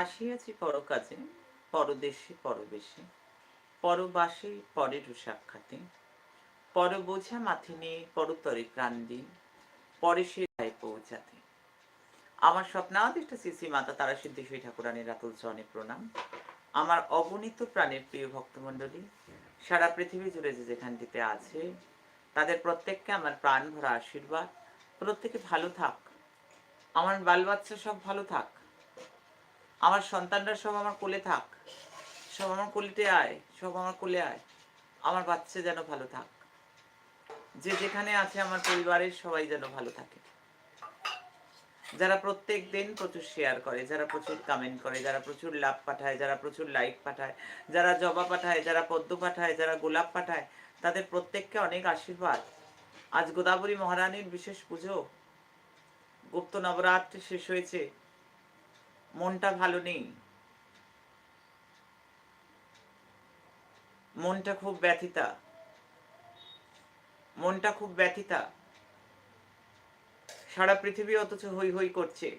আসিয়াছি পরকাজে, পরদেশে পরবেশে, পরবাসে পরের সাক্ষাতে পর বোঝা মাথে নিয়ে পরতরে প্রাণ দিন পরে সে রায় পৌঁছাতে। আমার স্বপ্নাদিষ্ট শ্রী মাতা তারা সিদ্ধেশ্বরী ঠাকুরানীর রাতুল চরণে প্রণাম। আমার অগণিত প্রাণের প্রিয় ভক্তমণ্ডলী সারা পৃথিবী জুড়ে যে যেখানটিতে আছে, তাদের প্রত্যেককে আমার প্রাণ ভরা আশীর্বাদ। প্রত্যেকে ভালো থাক। আমার বাল বাচ্চা সব ভালো থাক। আমার সন্তানরা সব আমার কোলে থাক। সব আমার কোলেতে আয়, সব আমার কোলে আয়। আমার বাচ্চা যেন ভালো থাক। যে যেখানে আছে আমার পরিবারের সবাই যেন ভালো থাকে। যারা প্রত্যেক দিন প্রচুর শেয়ার করে, যারা প্রচুর কমেন্ট করে, যারা প্রচুর লাভ পাঠায়, যারা প্রচুর লাইক পাঠায়, যারা জবা পাঠায়, যারা পদ্ম পাঠায়, যারা গোলাপ পাঠায়, তাদের প্রত্যেককে অনেক আশীর্বাদ। আজ গোদাবরী মহারানীর বিশেষ পুজো, গুপ্ত নবরাত্রি শেষ হয়েছে, মনটা ভালো নেই। মনটা খুব ব্যথিতা। মনটা খুব ব্যথিতা। সারা পৃথিবী অথচ হই হই করছে।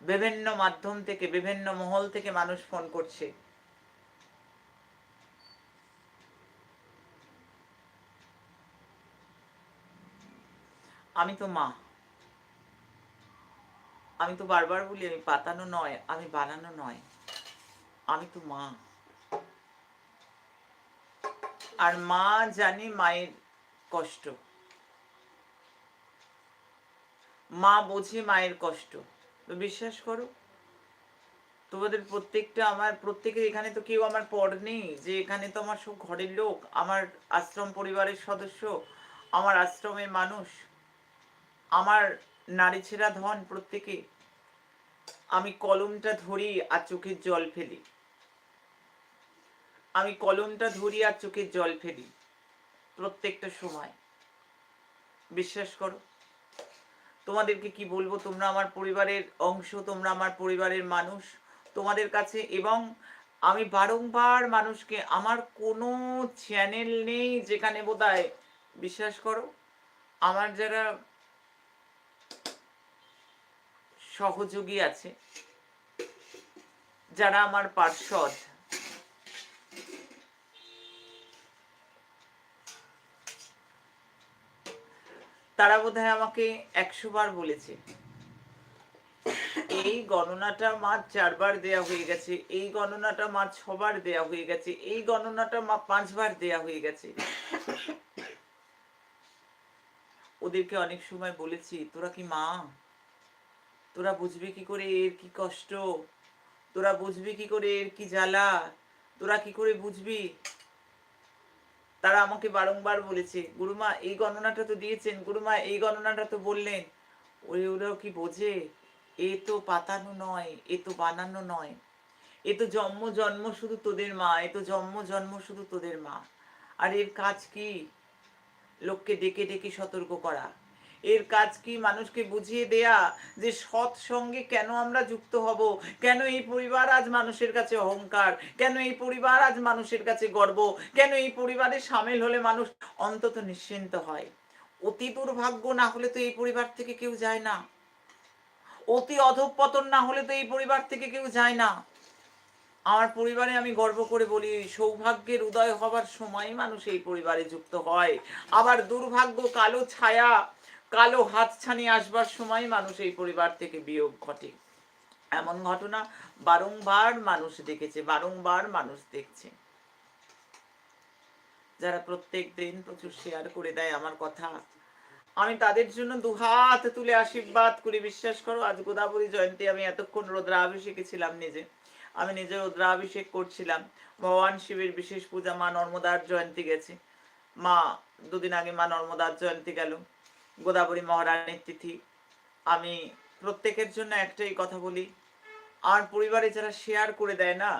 বিভিন্ন মাধ্যম থেকে, বিভিন্ন মহল থেকে মানুষ ফোন করছে। আমি তো মা। আমি তো বারবার বলি, আমি পাতানো নয়, আমি বানানো নয়। আমি তো মা। আর মা জানি মায়ের কষ্ট। মা বোঝে মায়ের কষ্ট। তো বিশ্বাস করো, তোমাদের প্রত্যেকটা আমার, প্রত্যেকের এখানে তো কেউ আমার পর নেই। যে এখানে তো আমার সব ঘরের লোক, আমার আশ্রম পরিবারের সদস্য, আমার আশ্রমের মানুষ, আমার নারী ছেঁড়া ধন প্রত্যেকে। আমি কলমটা ধরি আর চোখের জল ফেলি। আমি কলমটা ধরি আর চোখের জল ফেলি প্রত্যেকটা সময়। বিশ্বাস করো। তোমাদেরকে কি বলব? তোমরা আমার পরিবারের অংশ, তোমরা আমার পরিবারের মানুষ। তোমাদের কাছে এবং আমি বারংবার মানুষকে, আমার কোনো চ্যানেল নেই যেখানে বোধহয়, বিশ্বাস করো, আমার যারা সহযোগী আছে, যারা আমার পার্শ্বদ তারা বোধহয় আমাকে একশো বার বলেছে। এই গণনাটা মা চারবার দেয়া হয়ে গেছে, এই গণনাটা মা ছবার দেয়া হয়ে গেছে, এই গণনাটা মা পাঁচবার দেয়া হয়ে গেছে। ওদেরকে অনেক সময় বলেছি, তোরা কি মা? তোরা বুঝবি কি করে এর কি কষ্ট? তোরা বুঝবি কি করে এর কি জ্বালা? তোরা কি করে বুঝবি তারা আমাকে বারংবার বলেছে, গুরুমা, এই গণনাটা তো দিয়েছেন, গুরুমা, এই গণনাটা তো বললেন। ওই ওরাও কি বোঝে? এ তো পাতানো নয়, এ তো বানানো নয়। এ তো জন্ম জন্ম শুধু তোদের মা, এ তো জন্ম জন্ম শুধু তোদের মা। আর এর কাজ কি? লোককে ডেকে ডেকে সতর্ক করা। এর কাজ কি মানুষকে বুঝিয়ে দেয়া? যে সৎ সঙ্গে কেন আমরা যুক্ত হব? কেন এই পরিবার আজ মানুষের কাছে অহংকার? কেন এই পরিবার আজ মানুষের কাছে গর্ব? কেন এই পরিবারে সামিল হলে মানুষ অন্তত নিশ্চিন্ত হয়? অতি দুর্ভাগ্য না হলে তো এই পরিবার থেকে কেউ যায় না। অতি অধঃপতন না হলে তো এই পরিবার থেকে কেউ যায় না। আমার পরিবারে আমি গর্ব করে বলি, সৌভাগ্যের উদয় হবার সময় মানুষ এই পরিবারে যুক্ত হয়। আবার দুর্ভাগ্য, কালো ছায়া কালো হাত ছানি আসবার সময় মানুষ এই পরিবার থেকে বিয়োগ ঘটে। এমন ঘটনা বারংবার মানুষ দেখেছে, বারংবার মানুষ দেখছে। যারা প্রত্যেক দিন প্রচুর শেয়ার করে দেয় আমার কথা, আমি তাদের জন্য দুহাত তুলে আশীর্বাদ করি বিশ্বাস করো, আজ গোদাবরী জয়ন্তী আমি এতক্ষণ রুদ্রাভিষেকে ছিলাম নিজে। আমি নিজে রুদ্রাভিষেক করছিলাম। ভগবান শিবের বিশেষ পূজা মা নর্মদার জয়ন্তী গেছে। মা, দুদিন আগে মা নর্মদার জয়ন্তী গেল। গোদাবরী মহারানীর তিথি আমি প্রত্যেকের জন্য একটাই কথা বলি, আর পরিবারে যারা শেয়ার করে দেয় না,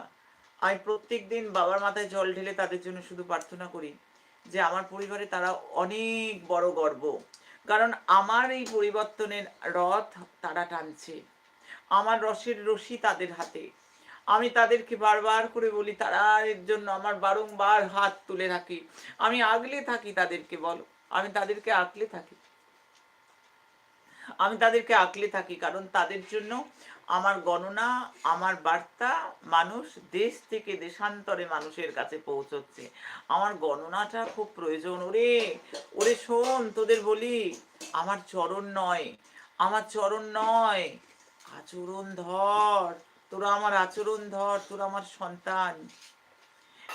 আমি প্রত্যেক দিন বাবার মাথায় জল ঢেলে তাদের জন্য শুধু প্রার্থনা করি যে আমার পরিবারে তারা অনেক বড় গর্ব। কারণ আমার এই পরিবর্তনের রথ তারা টানছে। আমার রসের রশি তাদের হাতে। আমি তাদেরকে বারবার করে বলি, তারা এর জন্য আমার বারংবার হাত তুলে রাখি। আমি আগলে থাকি তাদেরকে বলো। আমি তাদেরকে আঁকলে থাকি। আমি তাদেরকে আঁকলে থাকি, কারণ তাদের জন্য আমার গণনা, আমার বার্তা মানুষ দেশ থেকে দেশান্তরে মানুষের কাছে পৌঁছচ্ছে। আমার গণনাটা খুব প্রয়োজন। ওরে ওরে শোন, তোদের বলি, আমার চরণ নয়, আমার চরণ নয়। আচরণ ধর, তোরা আমার আচরণ ধর, তোরা আমার সন্তান।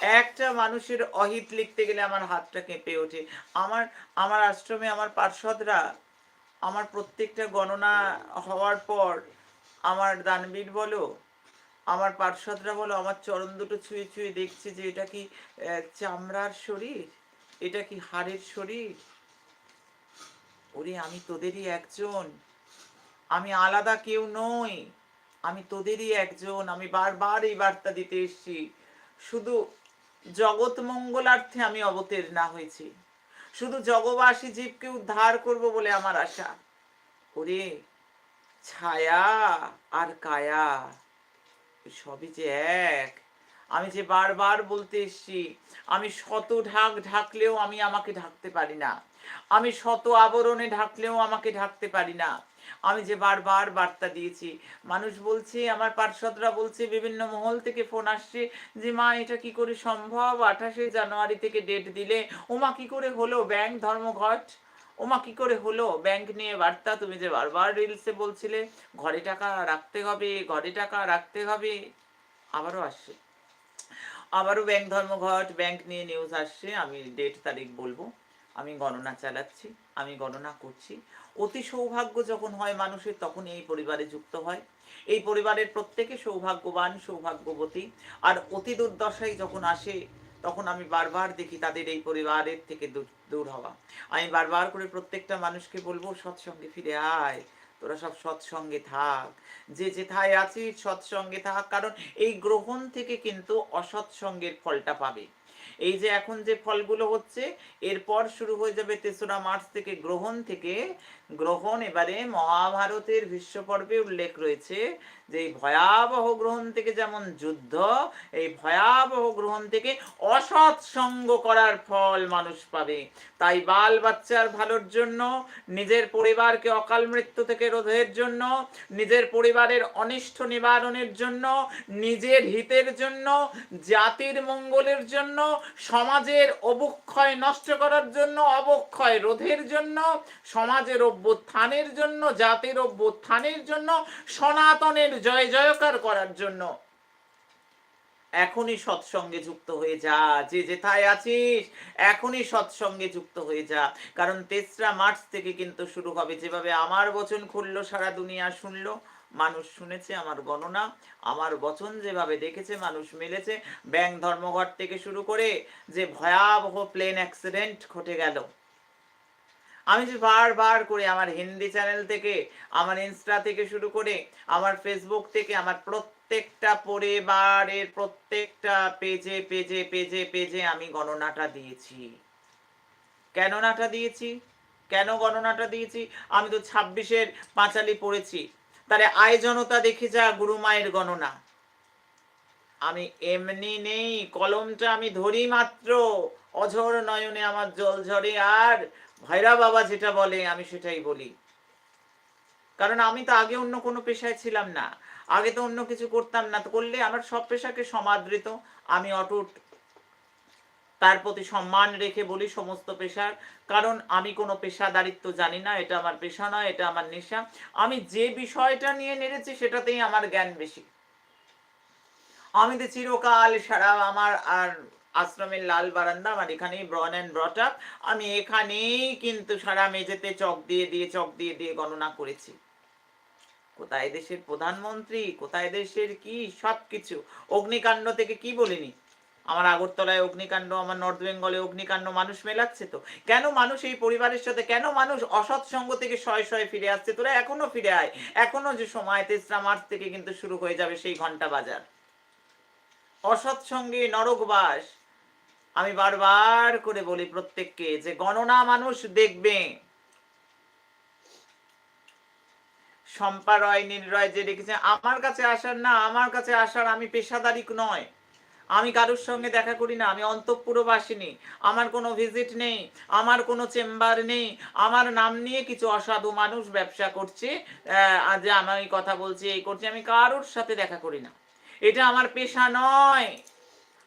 একটা মানুষের অহিত লিখতে গেলে আমার হাতটা কেঁপে ওঠে। আমার আমার আশ্রমে আমার পার্ষদরা আমার প্রত্যেকটা গণনা হওয়ার পর আমার দানবীর বলো, আমার পার্ষদরা বলো, আমার চরণ দুটো ছুঁয়ে ছুঁয়ে দেখছে যে এটা কি চামড়ার শরীর? এটা কি হাড়ের শরীর? ওরে, আমি তোদেরই একজন। আমি আলাদা কেউ নই। আমি তোদেরই একজন। আমি বারবার এই বার্তা দিতে এসেছি। শুধু জগৎ মঙ্গলার্থে আমি অবতীর্ণা হয়েছি। শুধু জগবাসী জীবকে উদ্ধার করব বলে আমার আশা। ওরে, ছায়া আর কায়া, সবই যে এক। আমি যে বারবার বলতে এসছি, আমি শত ঢাক ঢাকলেও আমি আমাকে ঢাকতে পারি না। আমি শত আবরণে ঢাকলেও আমাকে ঢাকতে পারি না। আমি যে বারবার বার্তা দিয়েছি, মানুষ বলছে, আমার পার্ষদরা বলছে, বিভিন্ন মহল থেকে ফোন আসছে যে, মা, এটা কি করে সম্ভব? আঠাশে জানুয়ারি থেকে ডেট দিলে ওমা কি করে হলো? ব্যাংক ধর্মঘট? ওমা কি করে হলো? ব্যাংক নিয়ে বার্তা, তুমি যে বারবার রিলসে বলছিলে, ঘরে টাকা রাখতে হবে, ঘরে টাকা রাখতে হবে। আবারও আসছে। আবারও ব্যাংক ধর্মঘট, ব্যাংক নিয়ে নিউজ আসছে। আমি ডেট তারিখ বলব। আমি গণনা চালাচ্ছি, আমি গণনা করছি। অতি সৌভাগ্য যখন হয় মানুষের, তখন এই পরিবারে যুক্ত হয়। এই পরিবারের প্রত্যেকে সৌভাগ্যবান, সৌভাগ্যবতী। আর অতি দুর্দশায় যখন আসে, তখন আমি বারবার দেখি তাদের এই পরিবারের থেকে দূর দূর হওয়া। আমি বারবার করে প্রত্যেকটা মানুষকে বলব, সৎসঙ্গে ফিরে আয়। তোরা সব সৎসঙ্গে থাক। যে যেথায় আছিস সৎসঙ্গে থাক, কারণ এই গ্রহণ থেকে কিন্তু অসৎসঙ্গের ফলটা পাবে। এই যে এখন যে ফলগুলো হচ্ছে, এরপর শুরু হয়ে যাবে তেসরা মার্চ থেকে গ্রহণ থেকে গ্রহণ এবারে মহাভারতের ভীষ্ম পর্বে উল্লেখ রয়েছে যে এই ভয়াবহ গ্রহণ থেকে যেমন যুদ্ধ, এই ভয়াবহ গ্রহণ থেকে অসৎ সঙ্গ করার ফল মানুষ পাবে। তাই বাল বাচ্চার ভালোর জন্য, নিজের পরিবারকে অকাল মৃত্যু থেকে রোধের জন্য, নিজের পরিবারের অনিষ্ট নিবারণের জন্য, নিজের হিতের জন্য, জাতির মঙ্গলের জন্য, সমাজের অবক্ষয় নষ্ট করার জন্য, অবক্ষয় রোধের জন্য, সমাজের অভ্যুত্থানের জন্য, জাতির অভ্যুত্থানের জন্য, সনাতনের জয় জয়কার করার জন্য। এখনই সৎসঙ্গে যুক্ত হয়ে যা, যে যেথায় আছিস, এখনই সৎসঙ্গে যুক্ত হয়ে যা। কারণ তেসরা মার্চ থেকে কিন্তু শুরু হবে। যেভাবে আমার বচন খুললো, সারা দুনিয়া শুনলো, মানুষ শুনেছে আমার গণনা আমার বচন যেভাবে দেখেছে, মানুষ মিলেছে। ব্যাংক ধর্মঘট থেকে শুরু করে যে ভয়াবহ প্লেন অ্যাক্সিডেন্ট ঘটে গেল। আমি যে বারবার করে আমার হিন্দি চ্যানেল থেকে, আমার ইনস্টা থেকে শুরু করে, আমার ফেসবুক থেকে, আমার প্রত্যেকটা পরিবারের প্রত্যেকটা পেজে পেজে পেজে পেজে আমি গণনাটা দিয়েছি। কেন নাটা দিয়েছি? কেন গণনাটা দিয়েছি? আমি তো ছাব্বিশের পাঁচালি পড়েছি। তাহলে আয় জনতা দেখে যা গুরু মায়ের গণনা। আমি এমনি নেই, কলমটা আমি ধরি মাত্র। অঝর নয়নে আমার জল ঝরে আর ভৈরা বাবা যেটা বলে, আমি সেটাই বলি। কারণ আমি তো আগে অন্য কোনো পেশায় ছিলাম না। আগে তো অন্য কিছু করতাম না। তো করলে আমার সব পেশাকে সমাদৃত। আমি অটুট। তার প্রতি সম্মান রেখে বলি সমস্ত পেশার। কারণ আমি কোনো পেশাদারিত্ব জানি না। এটা আমার পেশা নয়, এটা আমার নেশা। আমি যে বিষয়টা নিয়ে নেড়েছি, সেটাতেই আমার জ্ঞান বেশি। আমি তো চিরকাল সারা আমার আর আশ্রমের লাল বারান্দা, আমার এখানেই ব্রন অ্যান্ড ব্রট আপ আমি এখানেই কিন্তু সারা মেঝেতে চক দিয়ে দিয়ে, চক দিয়ে দিয়ে গণনা করেছি। কোথায় দেশের প্রধানমন্ত্রী, কোথায় দেশের কি সব কিছু অগ্নিকাণ্ড থেকে কি বলিনি? আমার আগরতলায় অগ্নিকাণ্ড, আমার নর্থ বেঙ্গলে অগ্নিকাণ্ড, মানুষ মেলাচ্ছে তো। কেন মানুষ এই পরিবারের সাথে, কেন মানুষ অসৎ সঙ্গ থেকে শয়ে শয়ে ফিরে আসছে? তোরা এখনও ফিরে আয়। এখনও যে সময় তেসরা মার্চ থেকে কিন্তু শুরু হয়ে যাবে সেই ঘণ্টা বাজার। অসৎ সঙ্গে নরকবাস আমি বারবার করে বলি প্রত্যেককে যে গণনা মানুষ দেখবে। শম্পা রয় নীল রয় যে লিখেছে আমার কাছে আসার না, আমার কাছে আসার আমি পেশাদারিক নয়। আমি কারোর সঙ্গে দেখা করি না, আমি অন্তঃপুরবাসিনী, আমার কোনো ভিজিট নেই, আমার কোনো চেম্বার নেই, আমার নাম নিয়ে কিছু অসাধু মানুষ ব্যবসা করছে যে আমি কথা বলছি, এই করছি, আমি কারোর সাথে দেখা করি না। এটা আমার পেশা নয়।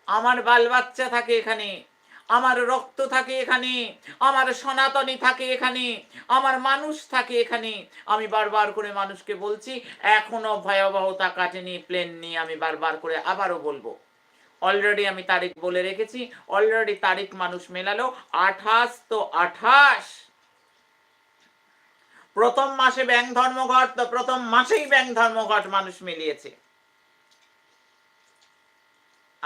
আমার বাল বাচ্চা থাকে এখানে, আমার রক্ত থাকে এখানে, আমার সনাতনী থাকে এখানে, আমার মানুষ থাকে এখানে। আমি বারবার করে মানুষকে বলছি, এখনও ভয়াবহতা কাটেনি, প্লেন নিয়ে আমি বারবার করে আবারও বলব। অলরেডি আমি তারিখ বলে রেখেছি অলরেডি তারিখ মানুষ মেলালো, আঠাশ তো আঠাশ। প্রথম মাসে ব্যাং ধর্মঘট, তো প্রথম মাসেই ব্যাং ধর্মঘট মানুষ মিলিয়েছে।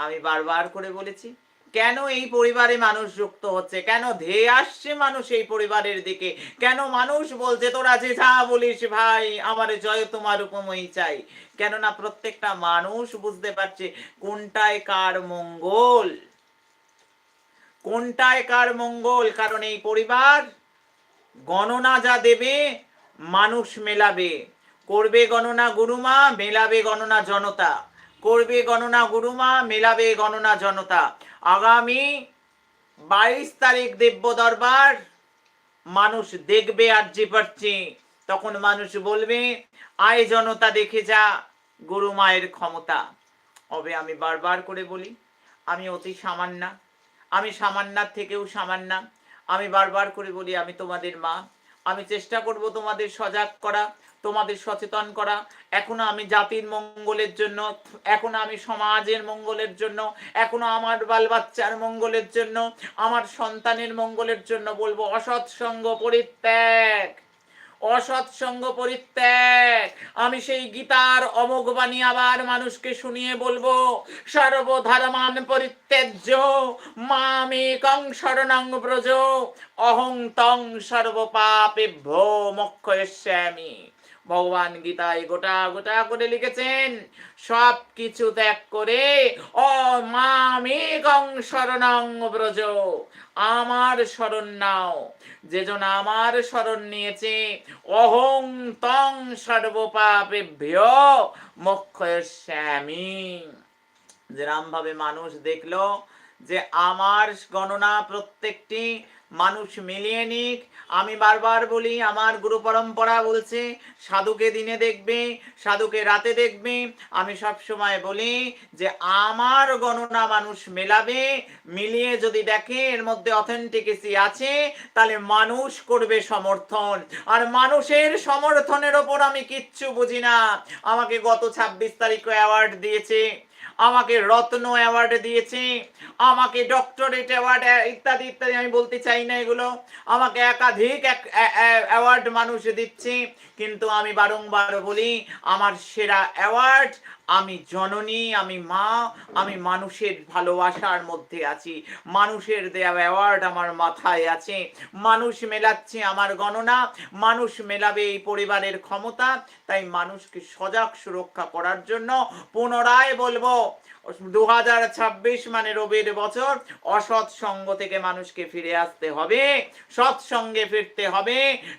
আমি বারবার করে বলেছি, কেন এই পরিবারে মানুষ যুক্ত হচ্ছে? কেন ধেয়ে আসছে মানুষ এই পরিবারের দিকে? কেন মানুষ বলছে, তোরা যে যা বলিস ভাই, আমার জয় তোমার উপময়ী চাই। কেননা প্রত্যেকটা মানুষ বুঝতে পারছে, কোনটায় কার মঙ্গল? কোনটায় কার মঙ্গল? কারণ এই পরিবার গণনা যা দেবে, মানুষ মেলাবে। করবে গণনা গুরুমা, মেলাবে গণনা জনতা। করবে গণনা গুরুমা, মেলাবে গণনা জনতা। আগামী বাইশ তারিখ দিব্য দরবার, মানুষ দেখবে আর যে পারছে, তখন মানুষ বলবে, আয় জনতা, দেখে যা গুরু মায়ের ক্ষমতা। হবে আমি বারবার করে বলি, আমি অতি সামান্য আমি সামান্যার থেকেও সামান্য আমি বারবার করে বলি, আমি তোমাদের মা আমি চেষ্টা করব তোমাদের সজাগ করা, তোমাদের সচেতন করা। এখনও আমি জাতির মঙ্গলের জন্য, এখনও আমি সমাজের মঙ্গলের জন্য, এখনও আমার বাল বাচ্চার মঙ্গলের জন্য, আমার সন্তানের মঙ্গলের জন্য বলব অসৎসঙ্গ পরিত্যাগ। অসৎসঙ্গ পরিত্যাগ। আমি সেই গীতার অমোঘ বাণী আবার মানুষকে শুনিয়ে বলব, সর্বধর্মান পরিত্যাজ্য, মামেকং শরণং ব্রজ, অহং তং সর্বপাপেভ্য মোক্ষয়স্যামি ভগবান গীতায় গোটা গোটা করে লিখেছেন। সব কিছু ত্যাগ করে ও মামেকং শরণং ব্রজ, আমার শরণ নাও। যেজন আমার শরণ নিয়েছে, অহং তং সর্বপাপেভ্য মোক্ষয়স্যামি। যেরাম ভাবে মানুষ দেখল যে আমার গণনা প্রত্যেকটি মানুষ মিলিয়ে নিক। আমি বারবার বলি, আমার গুরু পরম্পরা বলছে, সাধুকে দিনে দেখবে, সাধুকে রাতে দেখবে। আমি সব সময় বলি যে, আমার গণনা মানুষ মেলাবে, মিলিয়ে যদি দেখে এর মধ্যে অথেন্টিকেসি আছে, তাহলে মানুষ করবে সমর্থন। আর মানুষের সমর্থনের ওপর আমি কিচ্ছু বুঝি না। আমাকে গত ছাব্বিশ তারিখ অ্যাওয়ার্ড দিয়েছে। আমাকে রত্ন অ্যাওয়ার্ড দিয়েছে, আমাকে ডক্টরেট অ্যাওয়ার্ড ইত্যাদি ইত্যাদি, আমি বলতে চাই না এগুলো। আমাকে একাধিক অ্যাওয়ার্ড মানুষ দিচ্ছে, কিন্তু আমি বারংবার বলি, আমার সেরা অ্যাওয়ার্ড আমি জননী, আমি মা, আমি মানুষের ভালোবাসার মধ্যে আছি। মানুষের দেয়া অ্যাওয়ার্ড আমার মাথায় আছে। মানুষ মেলাচ্ছে আমার গণনা, মানুষ মেলাবে এই পরিবারের ক্ষমতা। তাই মানুষকে সজাগ সুরক্ষা করার জন্য পুনরায় বলব দু হাজার ছাব্বিশ মানে রবির বছর অসৎ সঙ্গ থেকে মানুষকে ফিরে আসতে হবে সৎসঙ্গে ফিরতে হবে।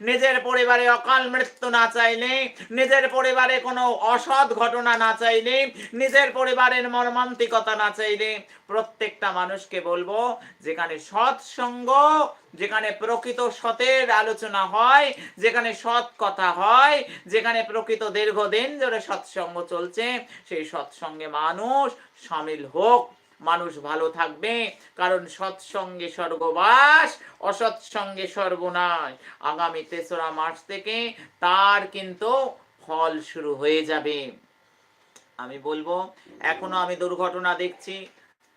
নিজের পরিবারে অকাল মৃত্যু না চাইলে, নিজের পরিবারে কোনো অসৎ ঘটনা না চাইলে, নিজের পরিবারের মর্মান্তিকতা না চাইলে প্রত্যেকটা মানুষকে বলব, যেখানে সৎসঙ্গ যেখানে প্রকৃত সতের আলোচনা হয়, যেখানে সৎ কথা হয়, যেখানে প্রকৃত দীর্ঘদিন ধরে সৎসঙ্গ চলছে, সেই সৎসঙ্গে মানুষ সামিল হোক, মানুষ ভালো থাকবে, কারণ সৎসঙ্গে স্বর্গবাস, অসৎসঙ্গে সর্বনাশ। আগামী তেসরা মার্চ থেকে তার কিন্তু ফল শুরু হয়ে যাবে। আমি বলব, এখনও আমি দুর্ঘটনা দেখছি,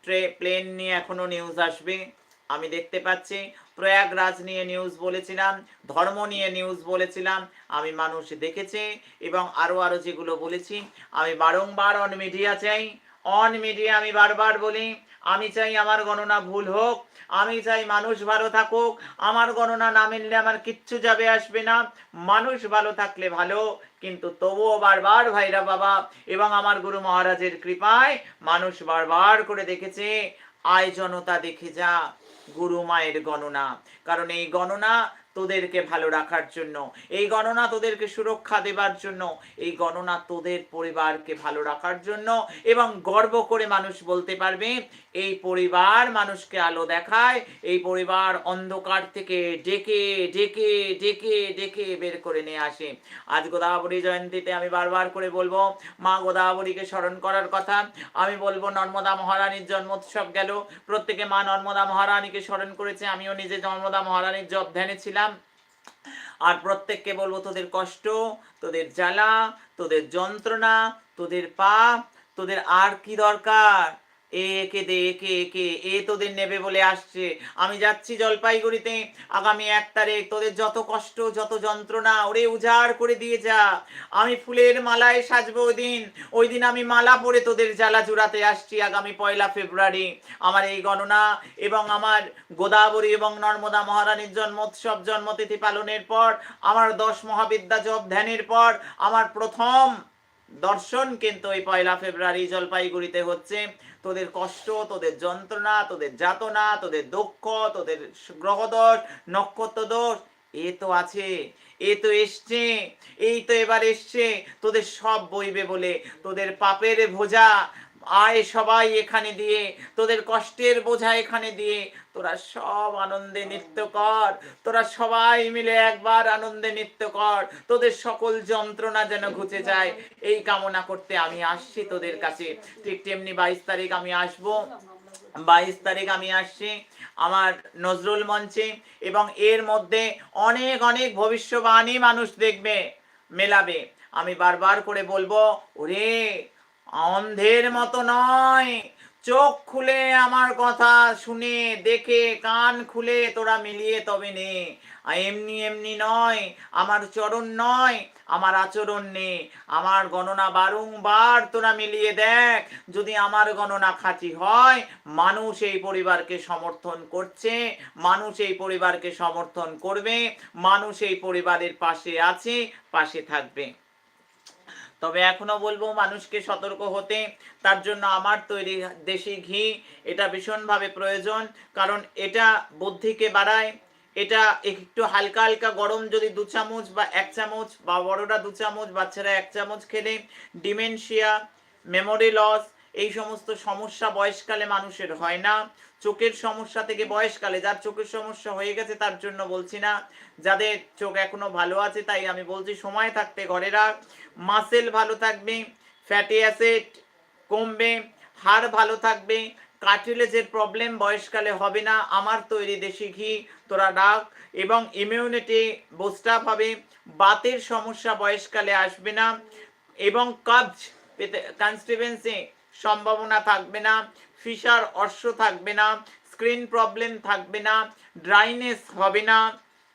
ট্রে, প্লেন নিয়ে এখনও নিউজ আসবে। আমি দেখতে পাচ্ছি, প্রয়াগরাজ নিয়ে নিউজ বলেছিলাম, ধর্ম নিয়ে নিউজ বলেছিলাম, আমি মানুষ দেখেছে এবং আরও আরও যেগুলো বলেছি, আমি বারংবার অন মিডিয়া চাই অন মিডিয়া আমি বারবার বলি, আমি চাই আমার গণনা ভুল হোক, আমি চাই মানুষ ভালো থাকুক, আমার গণনা না মিললে আমার কিচ্ছু যাবে আসবে না, মানুষ ভালো থাকলে ভালো, কিন্তু তবুও বারবার ভাইরা বাবা এবং আমার গুরু মহারাজের কৃপায় মানুষ বারবার করে দেখেছে, আয় জনতা দেখে যা গুরু মায়ের গণনা। কারণ এই গণনা তোদেরকে ভালো রাখার জন্য, এই গণনা তোদেরকে সুরক্ষা দেবার জন্য, এই গণনা তোদের পরিবারকে ভালো রাখার জন্য এবং গর্ব করে মানুষ বলতে পারবে এই পরিবার মানুষকে আলো দেখায়, এই পরিবার অন্ধকার থেকে ডেকে ডেকে ডেকে ডেকে বের করে নিয়ে আসে। আজ গোদাবরী জয়ন্তীতে আমি বারবার করে বলব, মা গোদাবরীকে স্মরণ করার কথা। আমি বলব, নর্মদা মহারানীর জন্মোৎসব গেল। প্রত্যেকে মা নর্মদা মহারানীকে স্মরণ করেছে। আমিও নিজে নর্মদা মহারানীর জব ধ্যানে ছিলাম। আর প্রত্যেককে বলব, তোদের কষ্ট, তোদের জ্বালা, তোদের যন্ত্রণা, তোদের পাপ, তোদের আর কি দরকার? এ একে দে, একে একে। এ তোদের নেবে বলে আসছে। আমি যাচ্ছি জলপাইগুড়িতে। আগামী এক তারিখ তোদের যত কষ্ট, যত যন্ত্রণা, ওরে উজাড় করে দিয়ে যা। আমি ফুলের মালায় সাজবো ওই দিন। ওই দিন আমি মালা পরে তোদের জ্বালা জুড়াতে আসছি আগামী পয়লা ফেব্রুয়ারি। আমার এই গণনা এবং আমার গোদাবরী এবং নর্মদা মহারানীর জন্মোৎসব, জন্মতিথি পালনের পর, আমার দশ মহাবিদ্যা জপ ধ্যানের পর, আমার প্রথম দর্শন কিন্তু এই পয়লা ফেব্রুয়ারি জলপাইগুড়িতে হচ্ছে। তোদের কষ্ট, তোদের যন্ত্রণা, তোদের যাতনা, তোদের দক্ষ তোদের গ্রহদোষ, নক্ষত্র দোষ, এ তো আছে, এ তো এসছে, এই তো এবার এসছে। তোদের সব বইবে বলে, তোদের পাপের বোঝা আয় সবাই এখানে দিয়ে, তোদের কষ্টের বোঝা এখানে দিয়ে। তোরা সব আনন্দে নৃত্য কর, তোরা সবাই মিলে একবার আনন্দে নৃত্য কর। তোদের সকল যন্ত্রণা যেন ঘুচে যায়, এই কামনা করতে আমি আসছি তোদের কাছে। ঠিক তেমনি বাইশ তারিখ আমি আসব। বাইশ তারিখ আমি আসছি আমার নজরুল মঞ্চে এবং এর মধ্যে অনেক অনেক ভবিষ্যবাণী মানুষ দেখবে, মেলাবে। আমি বারবার করে বলব, ওরে অন্ধের মতো নয়। চোখ খুলে আমার কথা শুনে, দেখে কান খুলে তোরা মিলিয়ে তবে নে। এমনি এমনি নয়, আমার চরণ নয়, আমার আচরণ নে। আমার গণনা বারংবার তোরা মিলিয়ে দেখ। যদি আমার গণনা খাঁটি হয়, মানুষ এই পরিবারকে সমর্থন করছে, মানুষ এই পরিবারকে সমর্থন করবে, মানুষ এই পরিবারের পাশে আছে, পাশে থাকবে। তবে এখনও বলব মানুষকে সতর্ক হতে, তার জন্য আমার তৈরি দেশি ঘি, এটা ভীষণভাবে প্রয়োজন। কারণ এটা বুদ্ধিকে বাড়ায়, এটা একটু হালকা হালকা গরম যদি দু চামচ বা এক চামচ বা বড়রা দু চামচ, বাচ্চারা এক চামচ খেলে ডিমেনশিয়া, মেমোরি লস, এই সমস্ত সমস্যা বয়সকালে মানুষের হয় না। চোখের সমস্যা থেকে বয়সকালে যার চোখের সমস্যা হয়ে গেছে তার জন্য বলছি না। যাদের চোখ এখনও ভালো আছে তাই আমি বলছি সময় থাকতে ঘরে রাখ। মাসেল ভালো থাকবে, ফ্যাটি অ্যাসিড কমবে, হাড় ভালো থাকবে, কার্টিলেজের প্রবলেম বয়সকালে হবে না। আমার তৈরি দেশি ঘি তোরা ডাক এবং ইমিউনিটি বুস্টাপ হবে। বাতের সমস্যা বয়সকালে আসবে না এবং কাবজ পেতে কনস্টিভেন্সি সম্ভাবনা থাকবে না। ফিশার অর্শ থাকবে না, স্ক্রিন প্রবলেম থাকবে না, ড্রাইনেস হবে না।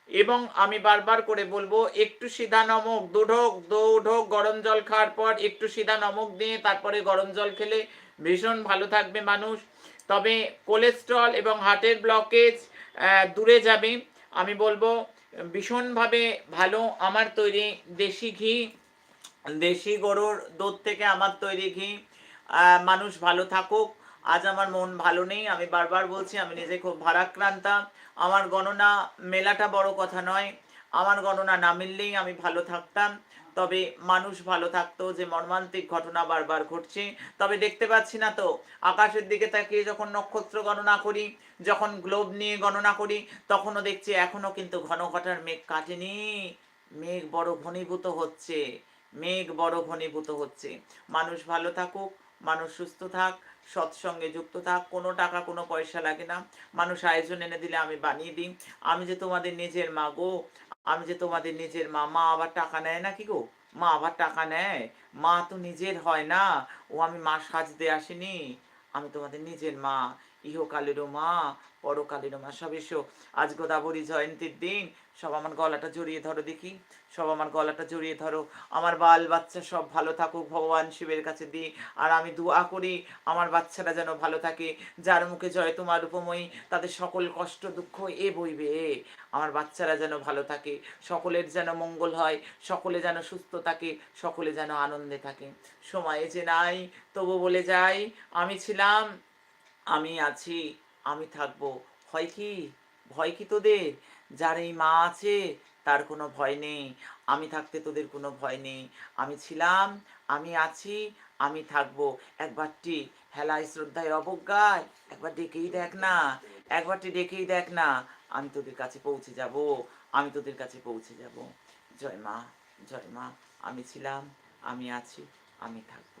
এবং আমি বারবার করে বলব, একটু সিধা নমক, দুঢোক দুঢোক, গরম জল খাওয়ার পর একটু সিধা নমক দিয়ে তারপরে গরম জল খেলে ভীষণ ভালো থাকবে মানুষ। তবে কোলেস্ট্রল এবং হার্টের ব্লকেজ দূরে যাবে। আমি বলব, ভীষণভাবে ভালো আমার তৈরি দেশি ঘি, দেশি গরুর দুধ থেকে আমার তৈরি ঘি। মানুষ ভালো থাকুক। আজ আমার মন ভালো নেই, আমি বারবার বলছি, আমি নিজে খুব ভারাক্রান্তা। আমার গণনা মেলাটা বড় কথা নয়, আমার গণনা না মিললেই আমি ভালো থাকতাম। তবে মানুষ ভালো থাকতো যে মর্মান্তিক ঘটনা বারবার ঘটছে। তবে দেখতে পাচ্ছি না তো, আকাশের দিকে তাকিয়ে যখন নক্ষত্র গণনা করি, যখন গ্লোব নিয়ে গণনা করি, তখনও দেখছি এখনও কিন্তু ঘন ঘটার মেঘ কাটেনি। মেঘ বড় ঘনীভূত হচ্ছে, মেঘ বড় ঘনীভূত হচ্ছে। মানুষ ভালো থাকুক, মানুষ সুস্থ থাক সৎসঙ্গে যুক্ত থাক, কোনো টাকা, কোনো পয়সা লাগে না। মানুষ আয়োজন এনে দিলে আমি বানিয়ে দিই। আমি যে তোমাদের নিজের মা গো, আমি যে তোমাদের নিজের মা মা আবার টাকা নেয় না কি গো? মা আবার টাকা নেয়? মা তো নিজের হয় না। ও আমি মা সাজতে আসিনি। আমি তোমাদের নিজের মা। ইহকালেরও মা, পরকালেরও মা। সব এসো। আজ গোদাবরী জয়ন্তীর দিন সব আমার গলাটা জড়িয়ে ধরো দেখি। সব আমার গলাটা জড়িয়ে ধরো। আমার বাল বাচ্চা সব ভালো থাকুক ভগবান শিবের কাছে দিই আর আমি দোয়া করি আমার বাচ্চারা যেন ভালো থাকে। যার মুখে জয় তোমার উপময়ী, তাদের সকল কষ্ট দুঃখ এ বইবে। আমার বাচ্চারা যেন ভালো থাকে। সকলের যেন মঙ্গল হয়, সকলে যেন সুস্থ থাকে, সকলে যেন আনন্দে থাকে। সময়ে যে নাই, তবু বলে যাই, আমি ছিলাম, আমি আছি, আমি থাকব। হয় কি? ভয় কি তোদের? যার এই মা আছে, তার কোনো ভয় নেই। আমি থাকতে তোদের কোনো ভয় নেই। আমি ছিলাম, আমি আছি, আমি থাকব। একবারটি হেলায় শ্রদ্ধায় অবজ্ঞায়, একবার ডেকেই দেখ না একবারটি ডেকেই দেখ না, আমি তোদের কাছে পৌঁছে যাব, আমি তোদের কাছে পৌঁছে যাব। জয় মা জয় মা, আমি ছিলাম, আমি আছি, আমি থাকব।